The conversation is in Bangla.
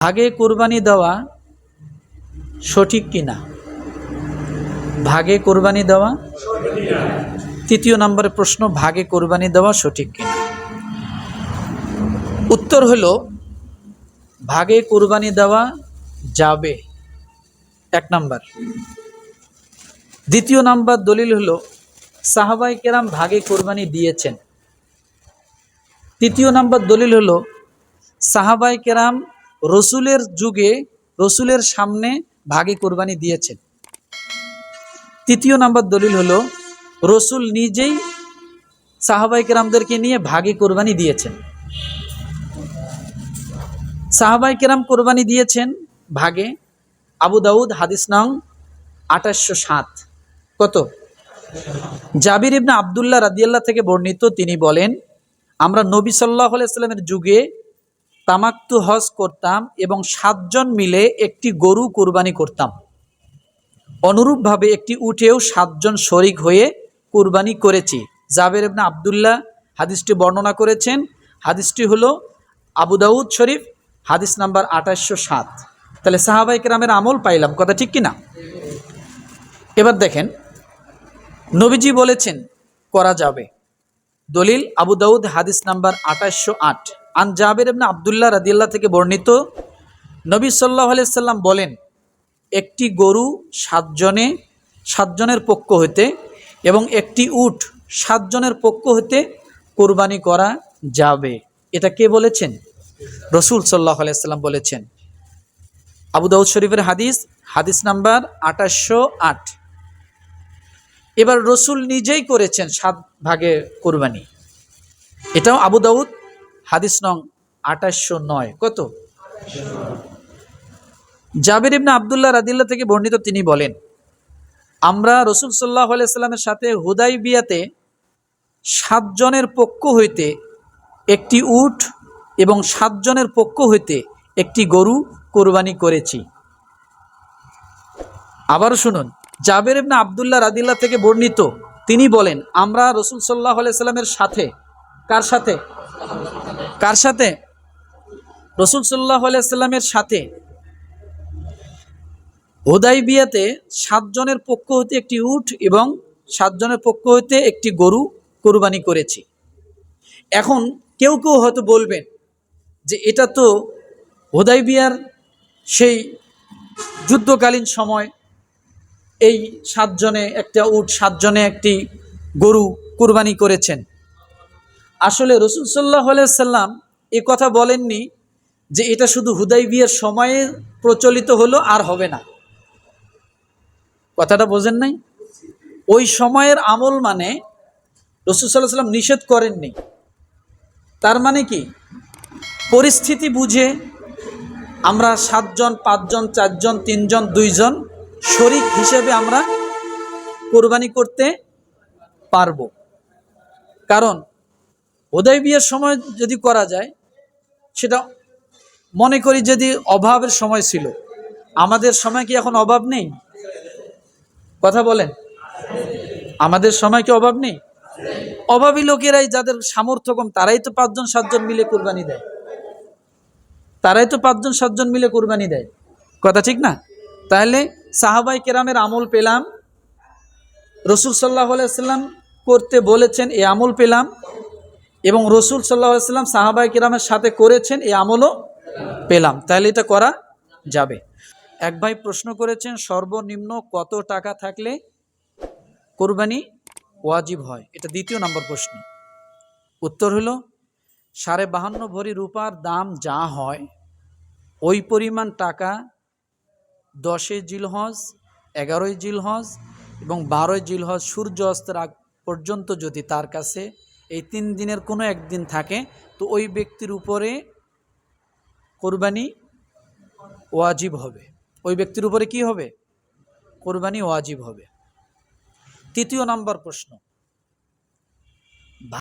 ভাগে কোরবানি দেওয়া সঠিক কিনা? ভাগে কোরবানি দেওয়া তৃতীয় নম্বরের প্রশ্ন, ভাগে কোরবানি দেওয়া সঠিক কিনা? উত্তর হলো, ভাগে কোরবানি দেওয়া যাবে। এক নাম্বার। দ্বিতীয় নাম্বার দলিল হলো সাহাবাই কেরাম ভাগে কোরবানি দিয়েছেন। তৃতীয় নাম্বার দলিল হলো সাহাবাই কেরাম রসুলের যুগে রসুলের সামনে ভাগে কোরবানি দিয়েছেন। তৃতীয় নাম্বার দলিল হলো, রসুল নিজেই সাহাবাই কেরামদেরকে নিয়ে ভাগে কোরবানি দিয়েছেন। সাহাবাই কেরাম কোরবানি দিয়েছেন ভাগে আবু দাউদ, হাদিস নং আঠাশশো সাত। কত? জাবির ইবনা আবদুল্লাহ রাদিয়াল্লাহ থেকে বর্ণিত, তিনি বলেন, আমরা নবী সাল্লাহ আলাইস্লামের যুগে তামাক্তু হজ করতাম এবং সাতজন মিলে একটি গরু কোরবানি করতাম। অনুরূপভাবে একটি উঠেও সাতজন শরিক হয়ে কোরবানি করেছি। জাবের ইবনা আবদুল্লাহ হাদিসটি বর্ণনা করেছেন। হাদিসটি হলো আবু দাউদ শরীফ, হাদিস নাম্বার আঠাশশো সাত। তাহলে সাহাবাই কেরামের আমল পাইলাম, কথা ঠিক কিনা? এবার দেখেন, নবীজি বলেছেন, করা যাবে। দলিল আবু দাউদ, হাদিস নাম্বার আঠাশশো আট। আন জাবের ইবনা আবদুল্লাহ রাদিয়াল্লাহ থেকে বর্ণিত, নবী সাল্লাহ সাল্লাম বলেন, একটি গরু সাতজনে, সাতজনের পক্ষ হইতে এবং একটি উট সাতজনের পক্ষ হইতে কোরবানি করা যাবে। এটা কে বলেছেন? রসুল সাল্লাহ সাল্লাম বলেছেন। আবু দাউদ শরীফের হাদিস হাদিস নাম্বার আঠাশশো আট। এবার রসুল নিজেই করেছেন সাত ভাগে কোরবানি। এটাও আবু দাউদ হাদিস নং আঠাশশো নয়। কত? জাবির ইবনা আবদুল্লাহ রাদিল্লা থেকে বর্ণিত তিনি বলেন, আমরা রসুল সাল্লাহ সাল্লামের সাথে হুদাই বিয়াতে সাতজনের পক্ষ হইতে একটি উট এবং সাতজনের পক্ষ হইতে একটি গরু কোরবানি করেছি। আবারও শুনুন, জাবের ইবনা আবদুল্লাহ রাদিল্লা থেকে বর্ণিত তিনি বলেন, আমরা রসুল সাল্লাহ সাল্লামের সাথে, কার সাথে? কার সাথে? রসুল সাল্লাহ সাল্লামের সাথে। হোদাই বিয়াতে সাতজনের পক্ষ হতে একটি উঠ এবং সাতজনের পক্ষ হতে একটি গরু কোরবানি করেছি। এখন কেউ কেউ হয়তো বলবেন যে এটা তো হোদাই বিয়ার সেই যুদ্ধকালীন সময় এই সাতজনে একটা উট, সাতজনে একটি গরু কোরবানি করেছেন। আসলে রসুল সাল্লাহ সাল্লাম এ কথা বলেননি যে এটা শুধু হুদাই বিয়ের সময়ে প্রচলিত হলো আর হবে না। কথাটা বোঝেন নাই? ওই সময়ের আমল মানে রসুল সাল্লাহ সাল্লাম নিষেধ করেননি। তার মানে কি? পরিস্থিতি বুঝে আমরা সাতজন, পাঁচজন, চারজন, তিনজন, দুইজন শরিক হিসেবে আমরা কোরবানি করতে পারব। কারণ উদয় বিয়ের সময় যদি করা যায়, সেটা মনে করি যদি অভাবের সময় ছিল। আমাদের সময় কি এখন অভাব নেই? কথা বলেন। আমাদের সময় কি অভাব নেই? অভাবী লোকেরাই যাদের সামর্থ্য কম, তারাই তো পাঁচজন, সাতজন মিলে কোরবানি দেয়। তারাই তো পাঁচজন, সাতজন মিলে কোরবানি দেয়। কথা ঠিক না? তাহলে সাহাবাই কেরামের আমল পেলাম। রসুল সাল্লাহ সাল্লাম করতে বলেছেন, এ আমল পেলাম এবং রসুল সাল্লাহ সাল্লাম সাহাবাই কেরামের সাথে করেছেন, এই আমলও পেলাম। তাহলে এটা করা যাবে। এক ভাই প্রশ্ন করেছেন, সর্বনিম্ন কত টাকা থাকলে কোরবানি ওয়াজিব হয়? এটা দ্বিতীয় নম্বর প্রশ্ন। উত্তর হলো, সাড়ে বাহান্ন ভরি রূপার দাম যা হয়, ওই পরিমাণ টাকা দশে জিলহজ, এগারোই জিলহজ এবং বারোই জিলহজ সূর্য অস্তের আগ পর্যন্ত যদি তার কাছে এই তিন দিনের কোনো একদিন থাকে, তো ওই ব্যক্তির উপরে কোরবানি ওয়াজিব হবে। ওই ব্যক্তির উপরে কি হবে? কোরবানি ওয়াজিব হবে। তৃতীয় নাম্বার প্রশ্ন।